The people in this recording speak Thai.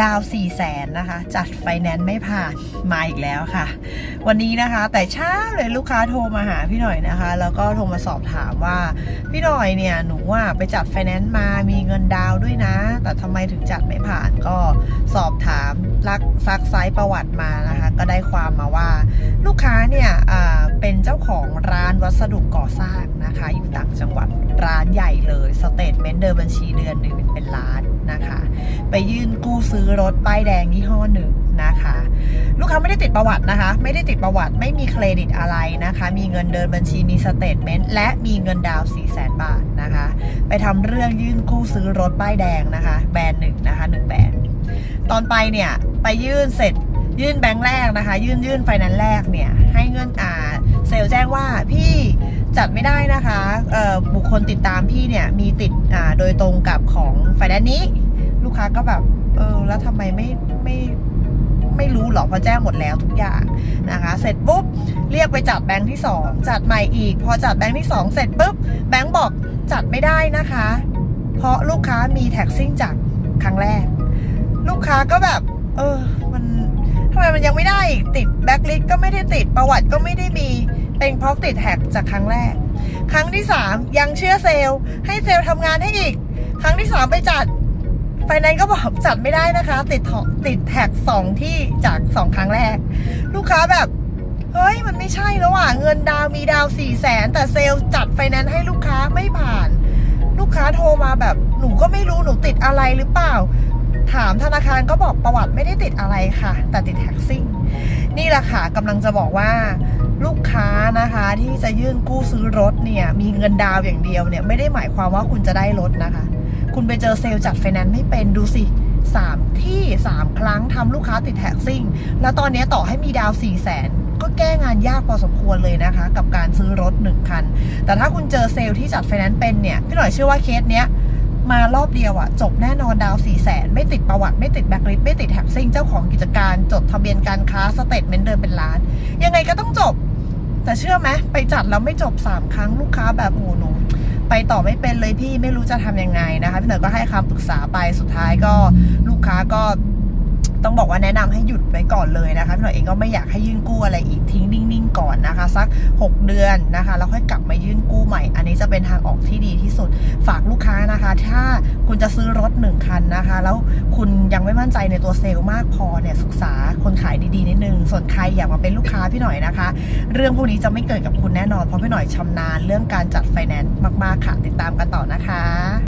ดาว4ี่แสนนะคะ จัดไฟแนนซ์ไม่ผ่าน มาอีกแล้วค่ะ วันนี้นะคะ แต่เช้าเลยลูกค้าโทรมาหาพี่หน่อยนะคะ แล้วก็โทรมาสอบถามว่า พี่หน่อยเนี่ย หนูว่าไปจัดไฟแนนซ์มามีเงินดาวด้วยนะ แต่ทำไมถึงจัดไม่ผ่านก็สอบถามรักซักไซส์ประวัติมานะคะ ก็ได้ความมาว่า ลูกค้าเนี่ยเป็นเจ้าของร้านวัสดุก่อสร้างนะคะ อยู่ต่างจังหวัดร้านใหญ่เลยสเต เมนต์เดินบัญชีเดือนหนึ่งเป็นล้านนะคะ ไปยื่นกู้ซื้อรถป้ายแดงยี่ห้อหนึ่งนะคะ ลูกค้าไม่ได้ติดประวัตินะคะ ไม่ได้ติดประวัติไม่มีเครดิตอะไรนะคะ มีเงินเดินบัญชีมีสเตทเมนต์และมีเงินดาวน์4 0 0 0 0 0บาทนะคะ ไปทำเรื่องยื่นกู้ซื้อรถป้ายแดงนะคะ แบรนด์หนึ่งนะคะหนึ่งแบรนด์ตอนไปเนี่ยไปยื่นเสร็จยื่นแบงค์แรกนะคะ ยื่นยื่นไฟแนนซ์แรกเนี่ยให้เงินอ่า ซลล์แจ้งว่าพี่จัดไม่ได้นะคะบุคคลติดตามพี่เนี่ยมีติดโดยตรงกับของไฟแนนซ์นี้ ลูกค้าก็แบบเออแล้วทำไมไม่ไม่ไม่รู้หรอเพราะแจ้งหมดแล้วทุกอย่างนะคะ เสร็จปุ๊บเรียกไปจัดแบงค์ที่ 2 จัดใหม่อีก พอจัดแบงค์ที่ 2 เสร็จปุ๊บแบงค์บอกจัดไม่ได้นะคะ เพราะลูกค้ามีแท็กซิ่งจากครั้งแรก ลูกค้าก็แบบ เออมันทำไมมันยังไม่ได้อีกติดแบ็คลิสก็ไม่ได้ติดประวัติก็ไม่ได้มี เป็นเพราะติดแท็กจากครั้งแรก ครั้งที่ 3 ยังเชื่อเซลล์ ให้เซลล์ทำงานให้อีก ครั้งที่ 3 ไปจัดไฟแนนซ์ก็บอกจัดไม่ได้นะคะ ติดติดแท็กสองที่จากสองครั้งแรก ลูกค้าแบบเฮ้ยมันไม่ใช่แล้วอะเงินดาวมีดาวสี่แสนแต่เซลล์จัดไฟแนนซ์ให้ลูกค้าไม่ผ่าน ลูกค้าโทรมาแบบหนูก็ไม่รู้หนูติดอะไรหรือเปล่าามธนาคารก็บอกประวัติไม่ได้ติดอะไรค่ะ แต่ติดแท็กซิ่งนี่แหละค่ะกำลังจะบอกว่าลูกค้านะคะที่จะยื่นกู้ซื้อรถเนี่ยมีเงินดาวอย่างเดียวเนี่ยไม่ได้หมายความว่าคุณจะได้รถนะคะ คุณไปเจอเซลล์จัดไฟแนนซ์ไม่เป็นดูสิสามที่สามครั้งทำลูกค้าติดแท็กซิ่ง แล้วตอนนี้ต่อให้มีดาวสี่แสนก็แก้งานยากพอสมควรเลยนะคะ กับการซื้อรถหนึ่งคัน แต่ถ้าคุณเจอเซลล์ที่จัดไฟแนนซ์เป็นเนี่ย พี่หน่อยเชื่อว่าเคสเนี้ย มารอบเดียวอะจบแน่นอนดาวสี่แสนไม่ติดประวัติไม่ติดแบ็คลิสไม่ติดแท็กซิ่งเจ้าของกิจการจดทะเบียนการค้าสเตทเมนต์เดินเป็นล้าน ยังไงก็ต้องจบ แต่เชื่อไหมไปจัดแล้วไม่จบ 3 ครั้งลูกค้าแบบโอ้หหนูไปต่อไม่เป็นเลยพี่ไม่รู้จะทำยังไงนะคะพี่หน่อยก็ให้คำปรึกษาไปสุดท้ายก็ลูกค้าก็ต้องบอกว่าแนะนำให้หยุดไว้ก่อนเลยนะคะพี่หน่อยเองก็ไม่อยากให้ยื่นกู้อะไรอีกทิ้งนิ่งๆก่อนนะคะ สัก 6 เดือนนะคะแล้วค่อยกลับมายื่นกู้ใหม่ อันนี้จะเป็นทางออกที่ดีที่สุด ฝากลูกค้านะคะ ถ้าคุณจะซื้อรถหนึ่งคันนะคะ แล้วคุณยังไม่มั่นใจในตัวเซลล์มากพอเนี่ยศึกษาคนขายดีๆนิดนึง ส่วนใครอยากมาเป็นลูกค้าพี่หน่อยนะคะ เรื่องพวกนี้จะไม่เกิดกับคุณแน่นอนเพราะพี่หน่อยชำนาญเรื่องการจัดไฟแนนซ์มากๆค่ะ ติดตามกันต่อนะคะ